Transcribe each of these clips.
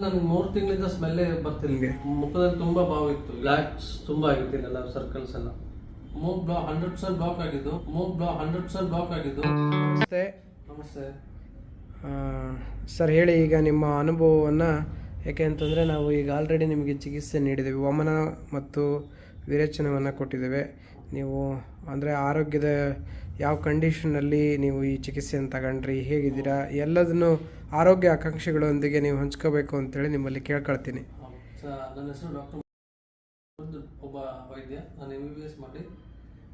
ನನಗೆ ಮೂರು ತಿಂಗಳಿಂದ ಸ್ಮೆಲ್ಲೇ ಬರ್ತಿಲ್ಲ ಮುಖದಲ್ಲಿ ತುಂಬಾ ಬಾವು ಇತ್ತು. ಬ್ಲಾಕ್ಸ್ ತುಂಬಾ ಆಗಿತ್ತು ಇಲ್ಲೆಲ್ಲ ಸರ್ಕಲ್ಸ್ ಎಲ್ಲ. ಮೂಗ್ ಬ್ಲಾಕ್ ಹಂಡ್ರೆಡ್ ಪರ್ಸೆಂಟ್ ಬ್ಲಾಕ್ ಆಗಿದ್ದು. ಮೂಗ್ ಬ್ಲಾಕ್ ಹಂಡ್ರೆಡ್ ಪರ್ಸೆಂಟ್ ಬ್ಲಾಕ್ ಆಗಿದ್ದು. ನಮಸ್ತೆ. ನಮಸ್ತೆ. ಸರ್ ಹೇಳಿ ಈಗ ನಿಮ್ಮ ಅನುಭವವನ್ನು ಯಾಕೆ ಅಂತಂದರೆ ನಾವು ಈಗ ಆಲ್ರೆಡಿ ನಿಮಗೆ ಚಿಕಿತ್ಸೆ ನೀಡಿದ್ದೇವೆ ವಮನ ಮತ್ತು ವಿರೇಚನವನ್ನು ಕೊಟ್ಟಿದ್ದೇವೆ. ನೀವು ಅಂದರೆ ಆರೋಗ್ಯದ ಯಾವ ಕಂಡೀಷನಲ್ಲಿ ನೀವು ಈ ಚಿಕಿತ್ಸೆಯನ್ನು ತಗೊಂಡ್ರಿ, ಹೇಗಿದ್ದೀರಾ, ಎಲ್ಲದನ್ನು ಆರೋಗ್ಯ ಆಕಾಂಕ್ಷೆಗಳೊಂದಿಗೆ ನೀವು ಹಂಚ್ಕೋಬೇಕು ಅಂತೇಳಿ ನಿಮ್ಮಲ್ಲಿ ಕೇಳ್ಕೊಳ್ತೀನಿ. ನನ್ನ ಹೆಸರು ಡಾಕ್ಟರ್ ಒಬ್ಬ ವೈದ್ಯ. ನಾನು ಎಂ ಬಿ ಬಿ ಎಸ್ ಮಾಡಿ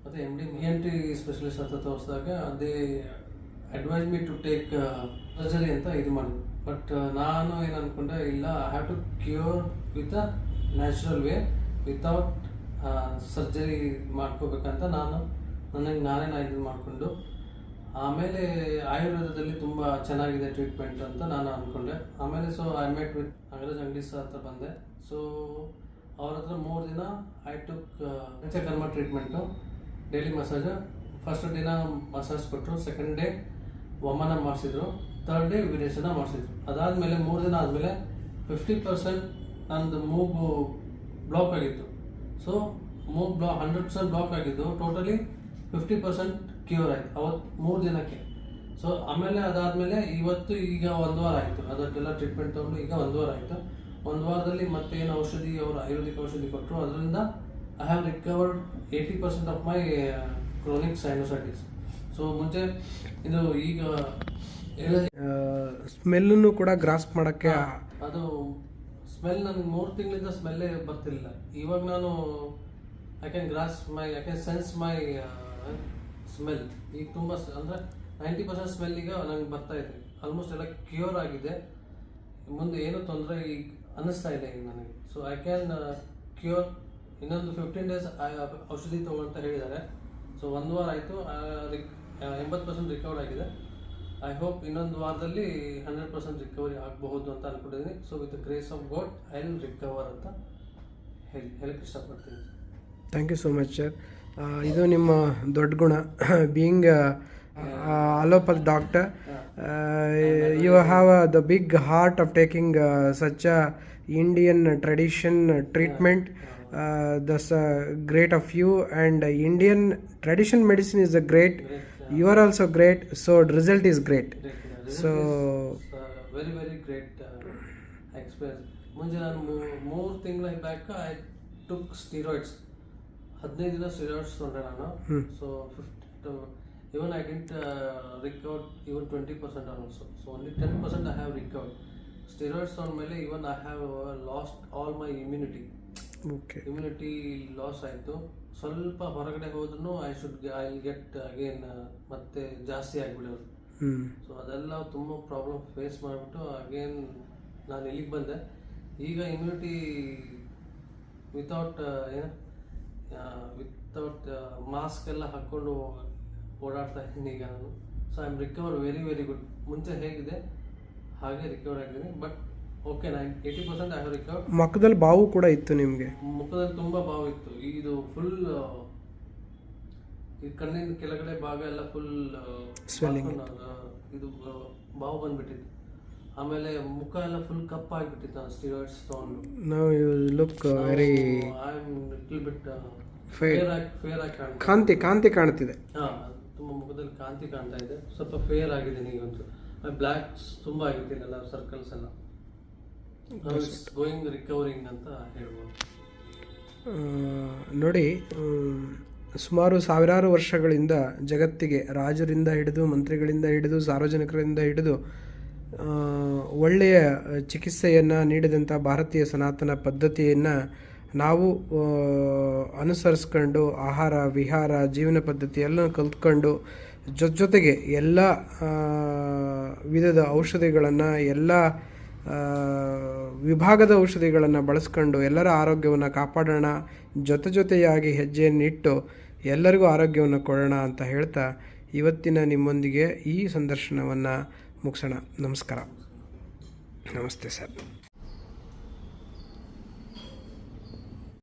ಮತ್ತು M D N T specialist ಅಂತ ತೋರಿಸಿದಾಗ ಅದೇ advise me to take surgery ಅಂತ ಇದು ಮಾಡಿ ಬಟ್ ನಾನು ಏನು ಅಂದ್ಕೊಂಡೆ ಇಲ್ಲ I have to cure with natural way without surgery ಮಾಡ್ಕೋಬೇಕಂತ ನಾನು ನನಗೆ ನಾನೇ ನಾ ಇದು ಮಾಡಿಕೊಂಡು, ಆಮೇಲೆ ಆಯುರ್ವೇದದಲ್ಲಿ ತುಂಬ ಚೆನ್ನಾಗಿದೆ ಟ್ರೀಟ್ಮೆಂಟ್ ಅಂತ ನಾನು ಅಂದ್ಕೊಂಡೆ ಆಮೇಲೆ so I met with Nagaraj Angadi sir ಹತ್ರ ಬಂದೆ. ಸೊ ಅವ್ರ ಹತ್ರ ಮೂರು ದಿನ I took panchakarma treatment daily massage first ದಿನ ಮಸಾಜ್ ಕೊಟ್ಟರು ಸೆಕೆಂಡ್ ಡೇ ವಮನ ಮಾಡಿಸಿದ್ರು ತರ್ಡ್ ಡೇ ವಿರೇಚನ ಮಾಡಿಸಿದ್ರು. ಅದಾದಮೇಲೆ ಮೂರು ದಿನ ಆದಮೇಲೆ ಫಿಫ್ಟಿ ಪರ್ಸೆಂಟ್ ನಂದು ಮೂಗು ಬ್ಲಾಕ್ ಆಗಿತ್ತು. ಸೊ ಮೂಗ್ ಬ್ಲಾಕ್ ಹಂಡ್ರೆಡ್ ಪರ್ಸೆಂಟ್ ಬ್ಲಾಕ್ ಆಗಿದ್ದು ಟೋಟಲಿ ಫಿಫ್ಟಿ ಪರ್ಸೆಂಟ್ ಕ್ಯೂರ್ ಆಯಿತು. ಅವತ್ತು ಮೂರು ದಿನಕ್ಕೆ. ಸೊ ಆಮೇಲೆ ಅದಾದಮೇಲೆ ಇವತ್ತು ಈಗ ಒಂದು ವಾರ ಆಯಿತು. ಅದಕ್ಕೆಲ್ಲ ಟ್ರೀಟ್ಮೆಂಟ್ ತೊಗೊಂಡು ಈಗ ಒಂದು ವಾರ ಆಯಿತು. ಒಂದು ವಾರದಲ್ಲಿ ಮತ್ತೆ ಏನು ಔಷಧಿ ಅವರು ಆಯುರ್ವೇದಿಕ್ ಔಷಧಿ ಕೊಟ್ಟರು ಅದರಿಂದ I have recovered eighty percent of my chronic sinusitis so ಮುಂಚೆ ಇದು ಈಗ ಸ್ಮೆಲ್ಲನ್ನು ಕೂಡ ಗ್ರಾಸ್ಪ್ ಮಾಡೋಕ್ಕೆ ಅದು ಸ್ಮೆಲ್ ನನಗೆ ಮೂರು ತಿಂಗಳಿಂದ ಸ್ಮೆಲ್ಲೇ ಬರ್ತಿರಲಿಲ್ಲ. ಇವಾಗ ನಾನು I can grasp my I can sense my smell ಈಗ ತುಂಬ ಅಂದರೆ ನೈಂಟಿ ಪರ್ಸೆಂಟ್ ಸ್ಮೆಲ್ ಈಗ ನನಗೆ ಬರ್ತಾ ಇದೆ. ಆಲ್ಮೋಸ್ಟ್ ಎಲ್ಲ ಕ್ಯೂರ್ ಆಗಿದೆ. ಮುಂದೆ ಏನು ತೊಂದರೆ ಈಗ ಅನ್ನಿಸ್ತಾ ಇದೆ ಈಗ ನನಗೆ. ಸೊ ಐ ಕ್ಯಾನ್ ಕ್ಯೂರ್ ಇನ್ನೊಂದು ಫಿಫ್ಟೀನ್ ಡೇಸ್ ಔಷಧಿ ತಗೊಳ್ತಾ ಹೇಳಿದ್ದಾರೆ. ಸೊ ಒಂದು ವಾರ ಆಯಿತು ಎಂಬತ್ತು ಪರ್ಸೆಂಟ್ ರಿಕವರ್ ಆಗಿದೆ. ಐ ಹೋಪ್ ಇನ್ನೊಂದು ವಾರದಲ್ಲಿ ಹಂಡ್ರೆಡ್ ಪರ್ಸೆಂಟ್ ರಿಕವರಿ ಆಗಬಹುದು ಅಂತ ಅನ್ಕೊಂಡಿದ್ದೀನಿ so with grace of God I will recover ಅಂತ ಹೇಳಿ ಹೇಳಕ್ಕೆ ಇಷ್ಟಪಡ್ತೀನಿ. Thank you so much sir ಇದು ನಿಮ್ಮ ದೊಡ್ಡ ಗುಣ being allopath doctor you have the big heart of taking such a Indian tradition treatment thus great of you and Indian tradition medicine is a great you are also great so result is great so very very great experience ಮುಂಚೆ ನಾನು ಮೂರು ತಿಂಗಳ back I took steroids ಹದಿನೈದು ದಿನ steroids ತೊಗೊಂಡೆ ನಾನು. So fifth even I didn't recovered even twenty percent also so only ten percent I have recovered steroids ಮೇಲೆ even I have lost all my immunity okay immunity loss ಆಯಿತು. ಸ್ವಲ್ಪ ಹೊರಗಡೆ ಹೋದ್ರೂ I should I get again ಮತ್ತೆ ಜಾಸ್ತಿ ಆಗಿಬಿಡೋದು. So ಅದೆಲ್ಲ ತುಂಬ problem face ಮಾಡಿಬಿಟ್ಟು ಅಗೇನ್ ನಾನು ಇಲ್ಲಿಗೆ ಬಂದೆ. ಈಗ ಇಮ್ಯುನಿಟಿ ವಿತೌಟ್ ಏನು ವಿತೌಟ್ ಮಾಸ್ಕ್ ಎಲ್ಲ ಹಾಕ್ಕೊಂಡು ಓಡಾಡ್ತಾ ಇದ್ದೀನಿ ಈಗ ನಾನು. So I am recover very very good ಮುಂಚೆ ಹೇಗಿದೆ ಹಾಗೆ ರಿಕವರ್ ಆಗಿದ್ದೀನಿ. But okay nine eighty percent I have recover ಮುಖದಲ್ಲಿ ಬಾವು ಕೂಡ ಇತ್ತು ನಿಮಗೆ? ಮುಖದಲ್ಲಿ ತುಂಬಾ ಬಾವು ಇತ್ತು. ಇದು ಫುಲ್ ಈ ಕಣ್ಣಿನ ಕೆಳಗಡೆ ಭಾಗ ಎಲ್ಲ ಫುಲ್ ಸ್ವೆಲ್ಲಿಂಗ್ ಇದು ಬಾವು ಬಂದ್ಬಿಟ್ಟಿತ್ತು. ಆಮೇಲೆ ಮುಖ ಎಲ್ಲ ಫುಲ್ ಕಪ್ ಆಗಿಬಿಟ್ಟಿತ್ತು ನಾನು ಸ್ಟೀರಾಯ್ಡ್ಸ್ ತಗೊಂಡು. ನಾವು you look very I am little bit fair ಆಗಿ ಫೇರ್ ಆಗಿ ಕಾಣ್ತಾ ಕಾಂತಿ ಕಾಂತಿ ಕಾಣ್ತಿದೆ. ಹಾ ತುಂಬಾ ಮುಖದಲ್ಲಿ ಕಾಂತಿ ಕಾಣ್ತಾ ಇದೆ. ಸ್ವಲ್ಪ ಫೇರ್ ಆಗಿದೆ ಈಗ ಬ್ಲ್ಯಾಕ್ಸ್ ತುಂಬಾ ಆಗಿದ್ದೀನಲ್ಲ ಸರ್ಕಲ್ಸ್ ಎಲ್ಲ. ನೋಡಿ ಸುಮಾರು ಸಾವಿರಾರು ವರ್ಷಗಳಿಂದ ಜಗತ್ತಿಗೆ ರಾಜರಿಂದ ಹಿಡಿದು, ಮಂತ್ರಿಗಳಿಂದ ಹಿಡಿದು, ಸಾರ್ವಜನಿಕರಿಂದ ಹಿಡಿದು ಒಳ್ಳೆಯ ಚಿಕಿತ್ಸೆಯನ್ನು ನೀಡಿದಂಥ ಭಾರತೀಯ ಸನಾತನ ಪದ್ಧತಿಯನ್ನು ನಾವು ಅನುಸರಿಸ್ಕೊಂಡು, ಆಹಾರ, ವಿಹಾರ, ಜೀವನ ಪದ್ಧತಿ ಎಲ್ಲ ಕಲ್ತ್ಕೊಂಡು ಜೊತೆ ಜೊತೆಗೆ ಎಲ್ಲ ವಿಧದ ಔಷಧಿಗಳನ್ನು, ಎಲ್ಲ ವಿಭಾಗದ ಔಷಧಿಗಳನ್ನು ಬಳಸ್ಕೊಂಡು ಎಲ್ಲರ ಆರೋಗ್ಯವನ್ನು ಕಾಪಾಡೋಣ, ಜೊತೆ ಜೊತೆಯಾಗಿ ಹೆಜ್ಜೆಯನ್ನಿಟ್ಟು ಎಲ್ಲರಿಗೂ ಆರೋಗ್ಯವನ್ನು ಕೊಡೋಣ ಅಂತ ಹೇಳ್ತಾ ಇವತ್ತಿನ ನಿಮ್ಮೊಂದಿಗೆ ಈ ಸಂದರ್ಶನವನ್ನು ಮುಗಿಸೋಣ. ನಮಸ್ಕಾರ. ನಮಸ್ತೆ ಸರ್.